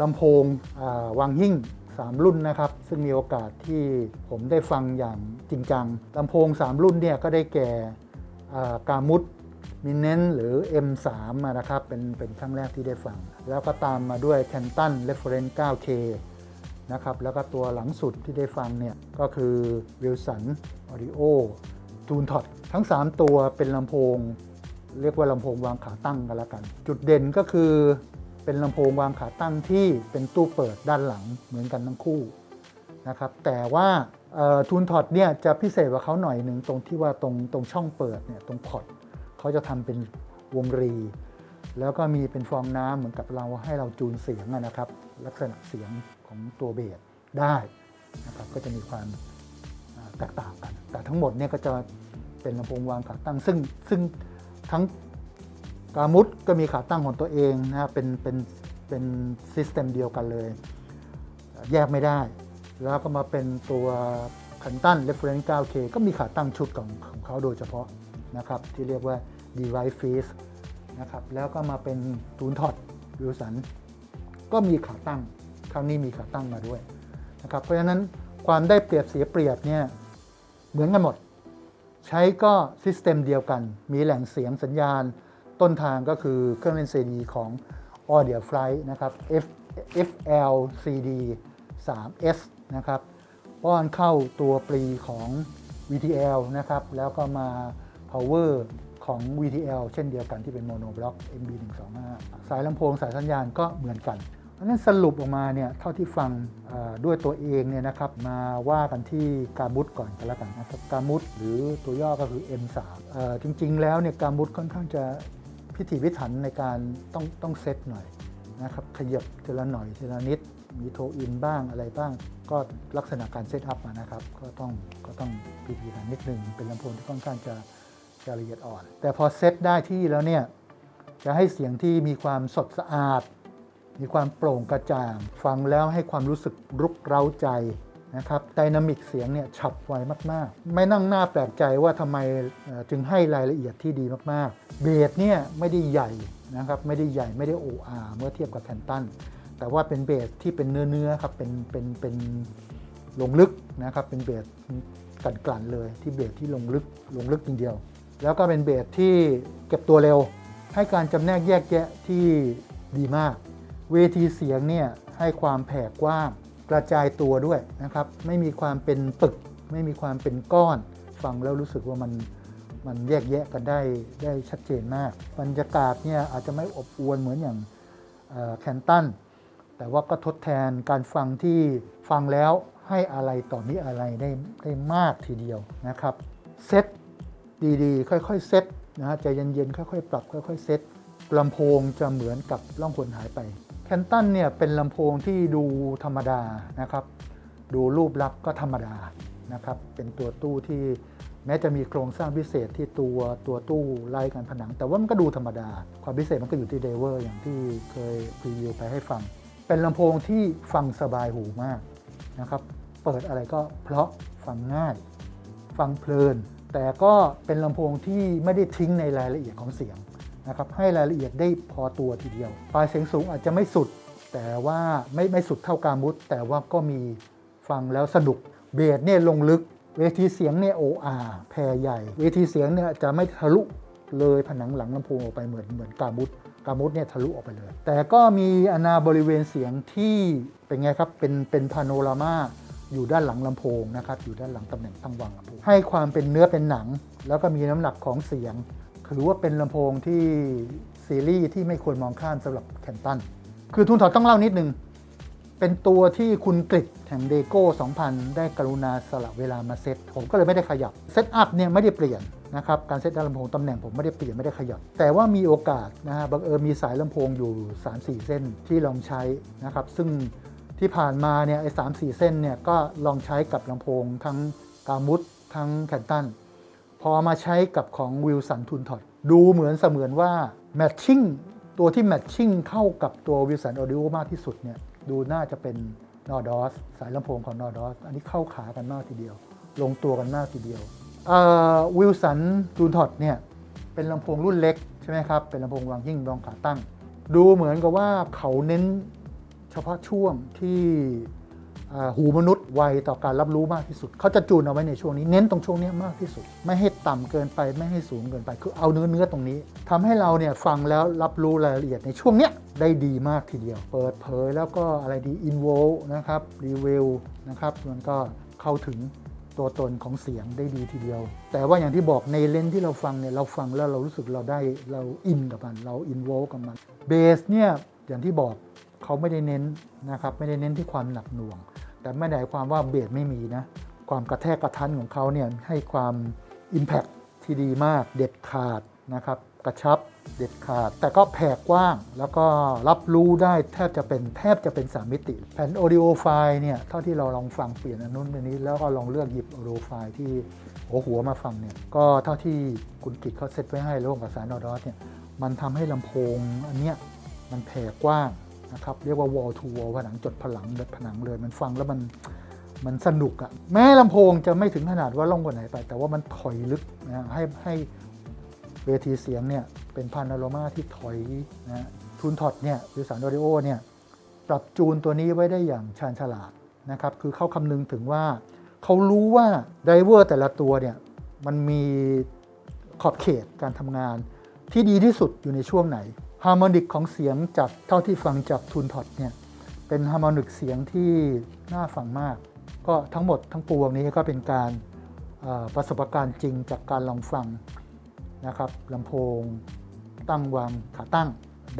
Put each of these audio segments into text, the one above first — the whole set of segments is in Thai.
ลำโพงวางหิ้ง3 รุ่นนะครับ ซึ่งมีโอกาสที่ผมได้ฟังอย่างจริงจังลำโพง 3 รุ่นเนี่ยก็ได้แก่กามุดมินเนนหรือ M3 อะนะครับเป็นเป็นครั้งแรกที่ได้ฟัง แล้วก็ตามมาด้วย Canton Reference 9K นะครับแล้วก็ตัวหลังสุดที่ได้ฟังเนี่ยก็คือ Wilson Audio t u n t o t ทั้ง 3 ตัวเป็นลำโพง เรียกว่าลำโพงวางขาตั้งกันแล้วกัน จุดเด่นก็คือ เป็นลำโพงวางขาตั้งที่เป็นตู้เปิดด้านหลังเหมือนกันทั้งคู่นะครับแต่ว่าทูนทอดเนี่ยจะพิเศษกว่าเขาหน่อยหนึ่งตรงที่ว่าตรงตรงช่องเปิดเนี่ยตรงพอตเขาจะทำเป็นวงรี แล้วก็มีเป็นฟองน้ำเหมือนกับเราให้เราจูนเสียงนะครับ ลักษณะเสียงของตัวเบสได้นะครับก็จะมีความแตกต่างกัน แต่ทั้งหมดเนี่ยก็จะเป็นลำโพงวางขาตั้งซึ่งซึ่งทั้ง กามุดก็มีขาตั้งของตัวเองนะครับเป็นเป็นเป็นซิสเต็มเดียวกันเลย แยกไม่ได้ แล้วก็มาเป็นตัวคันตัน Reference 9K ก็มีขาตั้งชุดของของเขาโดยเฉพาะนะครับที่เรียกว่า Device Face นะครับแล้วก็มาเป็นตูนทอดวิวสันก็มีขาตั้งครั้งนี้มีขาตั้งมาด้วยนะครับเพราะฉะนั้นความได้เปรียบเสียเปรียบเนี่ยเหมือนกันหมด ใช้ก็ซิสเต็มเดียวกัน มีแหล่งเสียงสัญญาณ ต้นทางก็คือเครื่องเล่น CD ของ Audio Flight นะครับ F FL CD 3S นะครับป้อนเข้าตัวปรีของ VTL นะครับ แล้วก็มา power ของ VTL เช่นเดียวกันที่เป็นโมโนบล็อก MB125 สายลำโพงสายสัญญาณก็เหมือนกันเพราะฉะนั้นสรุปออกมาเนี่ยเท่าที่ฟังด้วยตัวเองเนี่ยนะครับมาว่ากันที่การมุดก่อนกันแล้วกันนะครับการมุดหรือตัวย่อก็คือ M3 อจริงๆแล้วเนี่ยการมุดค่อนข้างจะ พิถีพิถันในการต้องต้องเซตหน่อยนะครับขยับทีละหน่อยทีละนิด มีโทอินบ้างอะไรบ้าง ก็ลักษณะการเซตอัพนะครับ ก็ต้องก็ต้องพิถีพิถันนิดนึง เป็นลำโพงที่ค่อนข้างจะจะละเอียดอ่อน แต่พอเซตได้ที่แล้วเนี่ยจะให้เสียงที่มีความสดสะอาด มีความโปร่งกระจ่าง ฟังแล้วให้ความรู้สึกรุกเร้าใจ นะครับไดนามิกเสียงเนี่ยฉับไวมากๆ ไม่นั่งหน้าแปลกใจว่าทำไมจึงให้รายละเอียดที่ดีมากๆ เบสเนี่ยไม่ได้ใหญ่นะครับไม่ได้ใหญ่ไม่ได้โออาเมื่อเทียบกับแคนตันแต่ว่าเป็นเบสที่เป็นเนื้อเนื้อๆครับเป็นเป็นเป็นลงลึกนะครับเป็นเบสกันกลั่นเลยที่เบสที่ลงลึกลงลึกจริงเดียว แล้วก็เป็นเบสที่เก็บตัวเร็ว ให้การจำแนกแยกแยะที่ดีมาก เวทีเสียงเนี่ยให้ความแผ่กว้าง กระจายตัวด้วยนะครับ ไม่มีความเป็นปึก ไม่มีความเป็นก้อน ฟังแล้วรู้สึกว่ามันมันแยกแยะกันได้ได้ชัดเจนมาก บรรยากาศเนี่ยอาจจะไม่อบอวลเหมือนอย่างแคนตันแต่ว่าก็ทดแทนการฟังที่ฟังแล้วให้อะไรต่อมีอะไรได้ได้มากทีเดียวนะครับเซตดีๆ ค่อยๆเซตนะฮะใจเย็นๆ ค่อยๆ ปรับ ค่อยๆ เซตลำโพงจะเหมือนกับล่องหนหายไป แคนตันเนี่ยเป็นลำโพงที่ดูธรรมดานะครับ ดูรูปลักษณ์ก็ธรรมดานะครับ เป็นตัวตู้ที่แม้จะมีโครงสร้างพิเศษที่ตัวตัวตู้ไล่กันผนัง แต่ว่ามันก็ดูธรรมดา ความพิเศษมันก็อยู่ที่เดเวอร์อย่างที่เคยพรีวิวไปให้ฟัง เป็นลำโพงที่ฟังสบายหูมากนะครับ เปิดอะไรก็เพราะฟังง่าย ฟังเพลิน แต่ก็เป็นลำโพงที่ไม่ได้ทิ้งในรายละเอียดของเสียง นะครับให้รายละเอียดได้พอตัวทีเดียว ปลายเสียงสูงอาจจะไม่สุด แต่ว่าไม่ไม่สุดเท่ากามุดแต่ว่าก็มีฟังแล้วสนุกเบสเนี่ยลงลึก เวทีเสียงเนี่ยโออาแพรใหญ่ เวทีเสียงเนี่ยจะไม่ทะลุเลยผนังหลังลำโพงออกไปเหมือนเหมือนกามุดกามุดเนี่ยทะลุออกไปเลย แต่ก็มีอนาบริเวณเสียงที่เป็นไงครับเป็นเป็นพาโนรามาอยู่ด้านหลังลำโพงนะครับอยู่ด้านหลังตำแหน่งตั้งวางลำโพงให้ความเป็นเนื้อเป็นหนัง แล้วก็มีน้ำหนักของเสียง ถือว่าเป็นลำโพงที่ซีรีส์ที่ไม่ควรมองข้ามสำหรับแคนตัน คือทุนถอดต้องเล่านิดนึง เป็นตัวที่คุณกริดแห่งเดโก้ 2000 ได้กรุณาสละเวลามาเซต ผมก็เลยไม่ได้ขยับ เซตอัพเนี่ยไม่ได้เปลี่ยนนะครับ การเซตลำโพงตำแหน่งผมไม่ได้เปลี่ยนไม่ได้ขยับ แต่ว่ามีโอกาสนะฮะ บังเอิญมีสายลำโพงอยู่ 3-4 เส้นที่ลองใช้นะครับ ซึ่งที่ผ่านมาเนี่ยไอ้สามสี่เส้นเนี่ยก็ลองใช้กับลำโพงทั้งกามุดทั้งแคนตัน พอมาใช้กับของวิลสันทุนทอดดูเหมือนเสมือนว่าแมทชิ่งตัวที่แมทชิ่งเข้ากับตัววิลสันออดิโอมากที่สุดเนี่ยดูน่าจะเป็นนอร์ดอสสายลำโพงของนอร์ดอสอันนี้เข้าขากันมากทีเดียว ลงตัวกันมากทีเดียววิลสันทูนทอดเนี่ยเป็นลำโพงรุ่นเล็กใช่ไหมครับ เป็นลำโพงวางหิ้งรองขาตั้ง ดูเหมือนกับว่าเขาเน้นเฉพาะช่วงที่ หูมนุษย์ไวต่อการรับรู้มากที่สุด เขาจะจูนเอาไว้ในช่วงนี้ เน้นตรงช่วงนี้มากที่สุด ไม่ให้ต่ำเกินไปไม่ให้สูงเกินไป คือเอาเนื้อเนื้อตรงนี้ทำให้เราเนี่ยฟังแล้วรับรู้รายละเอียดในช่วงเนี้ยได้ดีมากทีเดียว เปิดเผยแล้วก็อะไรดีอินโวนะครับรีวิวนะครับมันก็เข้าถึงตัวตนของเสียงได้ดีทีเดียว แต่ว่าอย่างที่บอกในเลนส์ที่เราฟังเนี่ยเราฟังแล้วเรารู้สึกเราได้เราอินกับมัน เราอินโวกับมันเบสเนี่ยอย่างที่บอกเขาไม่ได้เน้นนะครับไม่ได้เน้นที่ความหนักหน่วง แต่ไม่ได้หมายความว่าเบสไม่มีนะ ความกระแทกกระทันของเขาเนี่ยให้ความ Impact ที่ดีมากเด็ดขาดนะครับกระชับเด็ดขาด แต่ก็แผ่กว้าง แล้วก็รับรู้ได้แทบจะเป็นแทบจะเป็น 3 มิติ แผ่น audio file เนี่ยเท่าที่เราลองฟังเปลี่ยนอันนู้นอันนี้ แล้วก็ลองเลือกหยิบ audio file ที่หัวหัวมาฟังเนี่ยก็เท่าที่คุณกิจเขาเซตไว้ให้ร่วมกับสารนอดอสเนี่ยมันทำให้ลำโพงอันเนี้ยมันแผ่กว้าง นะครับเรียกว่า wall to wall ผนังจดผนังเลยผนังเลย มันฟังแล้วมันมันสนุกอะแม้ลำโพงจะไม่ถึงขนาดว่าล่องกว่าไหนไป แต่ว่ามันถอยลึกนะให้ให้เวทีเสียงเนี่ยเป็นพานาโรมาที่ถอยนะทูนท็อตเนี่ยหรือสารโอดิโอเนี่ยปรับจูนตัวนี้ไว้ได้อย่างชาญฉลาดนะครับคือเขาคำนึงถึงว่าเขารู้ว่าไดเวอร์แต่ละตัวเนี่ยมันมีขอบเขตการทำงานที่ดีที่สุดอยู่ในช่วงไหน ฮาร์โมนิกของเสียงจากเท่าที่ฟังจากทูนท็อตเนี่ยเป็นฮาร์โมนิกเสียงที่น่าฟังมาก ก็ทั้งหมดทั้งปวงนี้ก็เป็นการประสบการณ์จริงจากการลองฟังนะครับลำโพง ตั้งวางขาตั้ง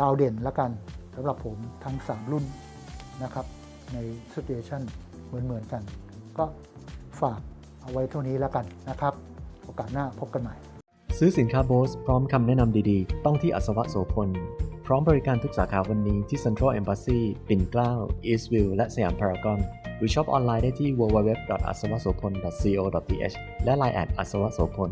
ดาวเด่นล้วกันสำหรับผมทั้ง 3 รุ่นนะครับ ในสเตชันเหมือนๆกัน ก็ฝากเอาไว้เท่านี้แล้วกันนะครับ โอกาสหน้าพบกันใหม่ ซื้อสินค้าโบสพร้อมคำแนะนำดีๆ ต้องที่อัศวะโสพล พร้อมบริการทุกสาขาวันนี้ที่ Central Embassy ปิ่นเกล้า Eastview และสยามพารากอนหรือช็อปออนไลน์ได้ที่ www.asawasopol.co.th และ Line แอดอัศวะโสพล